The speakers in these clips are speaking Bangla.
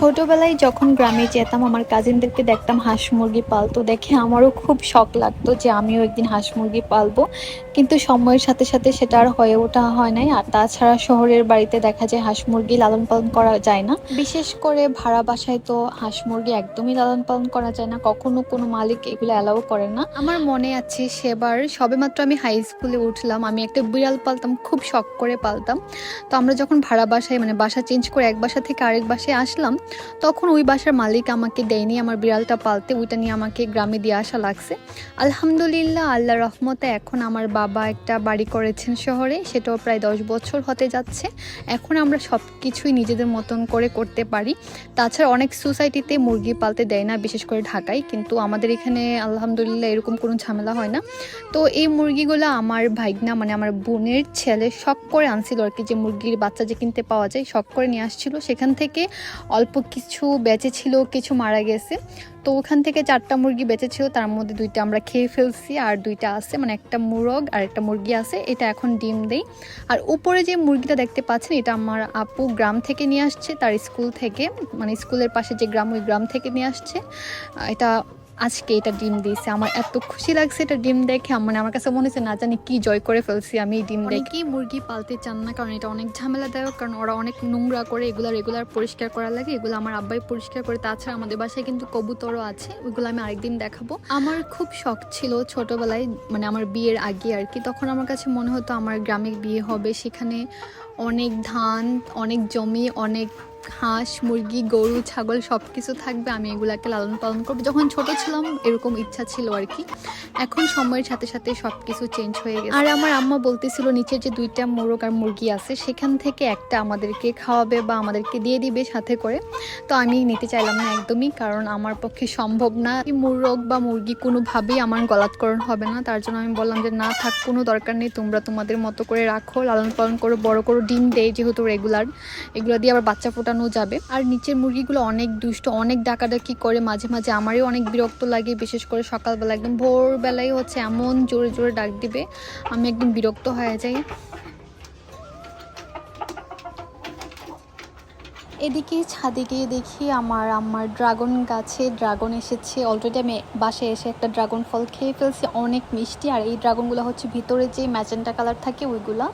ছোটবেলায় যখন গ্রামে যেতাম, আমার কাজিনদেরকে দেখতাম হাঁস মুরগি পালতো। দেখে আমারও খুব শখ লাগতো যে আমিও একদিন হাঁস মুরগি পালবো। কিন্তু সময়ের সাথে সাথে সেটা আর হয়ে ওঠা হয় নাই। আর তাছাড়া শহরের বাড়িতে দেখা যায় হাঁস মুরগি লালন পালন করা যায় না। বিশেষ করে ভাড়া বাসায় তো হাঁস মুরগি একদমই লালন পালন করা যায় না। কখনো কোনো মালিক এগুলো অ্যালাউ করে না। আমার মনে আছে সেবার সবেমাত্র আমি হাই স্কুলে উঠলাম, আমি একটা বিড়াল পালতাম, খুব শখ করে পালতাম। তো আমরা যখন ভাড়া বাসায় মানে বাসা চেঞ্জ করে এক বাসা থেকে আরেক বাসায় আসলাম তখন ওই বাসার মালিক আমাকে দেয়নি, আমার বিড়ালটা পালতে, ওইটা নিয়ে আমাকে গ্রামে দিয়ে আসা লাগছে। আলহামদুলিল্লাহ, আল্লাহ রহমতে এখন আমার বাবা একটা বাড়ি করেছেন শহরে, সেটাও প্রায় দশ বছর হতে যাচ্ছে। এখন আমরা সব কিছুই নিজেদের মতন করে করতে পারি। তাছাড়া অনেক সোসাইটিতে মুরগি পালতে দেয় না, বিশেষ করে ঢাকায়, কিন্তু আমাদের এখানে আলহামদুলিল্লাহ এরকম কোনো ঝামেলা হয় না। তো এই মুরগিগুলো আমার ভাইগনা মানে আমার বোনের ছেলে শখ করে আনছিল আর কি, যে মুরগির বাচ্চা যে কিনতে পাওয়া যায় শখ করে নিয়ে আসছিল। সেখান থেকে অল্প কিছু বেঁচে ছিল, কিছু মারা গেছে। তো ওখান থেকে চারটা মুরগি বেঁচে ছিল, তার মধ্যে দুইটা আমরা খেয়ে ফেলছি আর দুইটা আছে মানে একটা মুরগ আর একটা মুরগি আছে, এটা এখন ডিম দেই। আর উপরে যে মুরগিটা দেখতে পাচ্ছেন, এটা আমার আপু গ্রাম থেকে নিয়ে আসছে, তার স্কুল থেকে মানে স্কুলের পাশে যে গ্রাম, ওই গ্রাম থেকে নিয়ে আসছে। এটা আজকে এটা ডিম দিয়েছে, আমার এত খুশি লাগছে এটা ডিম দেখে। মানে আমার কাছে মনে হচ্ছে, না জানি কি জয় করে ফেলছি আমি এই ডিম দেখে। মুরগি পালতে চান না, কারণ এটা অনেক ঝামেলাদায়ক, কারণ ওরা অনেক নোংরা করে এগুলো রেগুলার পরিষ্কার করা লাগে, এগুলো আমার আব্বাই পরিষ্কার করে, তাছাড়া আমাদের বাসায় কিন্তু কবুতরও আছে, ওইগুলো আমি আরেকদিন দেখাবো। আমার খুব শখ ছিল ছোটবেলায় মানে আমার বিয়ের আগে আর কি, তখন আমার কাছে মনে হতো আমার গ্রামে বিয়ে হবে, সেখানে অনেক ধান, অনেক জমি, অনেক হাঁস, মুরগি, গরু, ছাগল সব কিছু থাকবে, আমি এগুলাকে লালন পালন করব। যখন ছোট ছিলাম, এরকম ইচ্ছা ছিল আর কি। এখন সময়ের সাথে সাথে সব কিছু চেঞ্জ হয়ে গেছে। আর আমার আম্মা বলতেছিল নিচের যে দুইটা মোরগ আর মুরগি আছে, সেখান থেকে একটা আমাদেরকে খাওয়াবে বা আমাদেরকে দিয়ে দিবে সাথে করে। তো আমি নিতে চাইলাম না একদমই, কারণ আমার পক্ষে সম্ভব না। মুরগ বা মুরগি কোনোভাবেই আমার গলাৎকরণ হবে না। তার জন্য আমি বললাম যে, না থাক, কোনো দরকার নেই, তোমরা তোমাদের মতো করে রাখো, লালন পালন করো, বড় করো ডিম দেয় যেহেতু রেগুলার এগুলো দিয়ে আবার বাচ্চা ফোটানো যাবে। আর নিচের মুরগিগুলো অনেক দুষ্ট, অনেক ডাকাডাকি করে, মাঝে মাঝে আমারই অনেক বিরক্ত লাগে, বিশেষ করে সকালবেলা একদম ভোরবেলায় হচ্ছে এমন জোরে জোরে ডাক দিবে, আমি একদম বিরক্ত হয়ে যাই। এদিকে ছাদে গিয়ে দেখি আমার আমার ড্রাগন গাছে ড্রাগন এসেছে। অলরেডি আমি বাসায় এসে একটা ড্রাগন ফল খেয়ে ফেলছি, অনেক মিষ্টি। আর এই ড্রাগনগুলো হচ্ছে ভিতরে যে ম্যাজেন্টা কালার থাকে ওইগুলা।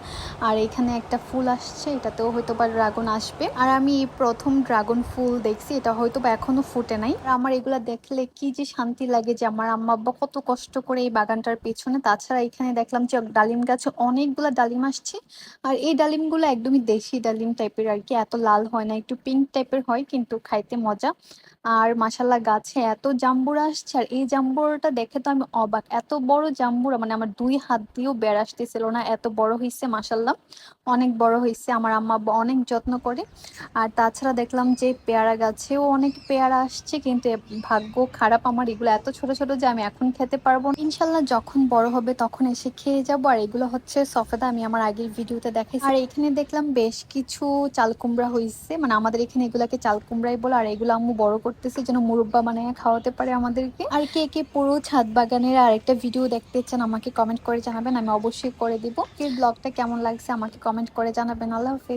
আর এখানে একটা ফুল আসছে, এটাতেও হয়তো বা ড্রাগন আসবে। আর আমি এই প্রথম ড্রাগন ফুল দেখছি, এটা হয়তো বা এখনও ফুটে নাই। আর আমার এগুলা দেখলে কি যে শান্তি লাগে যে আমার আম্মা আব্বা কত কষ্ট করে এই বাগানটার পেছনে। তাছাড়া এখানে দেখলাম যে ডালিম গাছে অনেকগুলা ডালিম আসছে। আর এই ডালিমগুলো একদমই দেশি ডালিম টাইপের আর কি, এত লাল হয় না, একটু পিঙ্ক টাইপের হয়, কিন্তু খাইতে মজা। আর মাসাল্লাহ গাছে এত জাম্বুরা আসছে, আর এই জাম্বুরাটা দেখে তো আমি অবাক। এত বড় জাম্বুরা মানে আমার দুই হাত দিয়েও বের আসতেছিল না, এত বড় হয়েছে মাসাল্লাহ অনেক বড় হয়েছে আমার আম্মা অনেক যত্ন করে। আর তাছাড়া দেখলাম যে পেয়ারা গাছেও অনেক পেয়ারা আসছে, কিন্তু ভাগ্য খারাপ আমার। এগুলো এত ছোট ছোট যে আমি এখন খেতে পারব। ইনশাল্লাহ যখন বড় হবে তখন এসে খেয়ে যাব। আর এগুলো হচ্ছে সফেদা, আমি আমার আগের ভিডিওতে দেখাই আর এখানে দেখলাম বেশ কিছু চালকুমড়া হয়েছে মানে আমাদের এখানে এগুলাকে চাল কুমড়াই বলে, আর এগুলো আম্মু বড় করতেছে যেন মুরব্বা বানায় খাওয়াতে পারে আমাদেরকে। আর কে কে পুরো ছাদ বাগানের আরেকটা ভিডিও দেখতে চান আমাকে কমেন্ট করে জানাবেন, আমি অবশ্যই করে দিব। এই ব্লগটা কেমন লাগছে আমাকে কমেন্ট করে জানাবেন, আল্লাহ হাফেজ।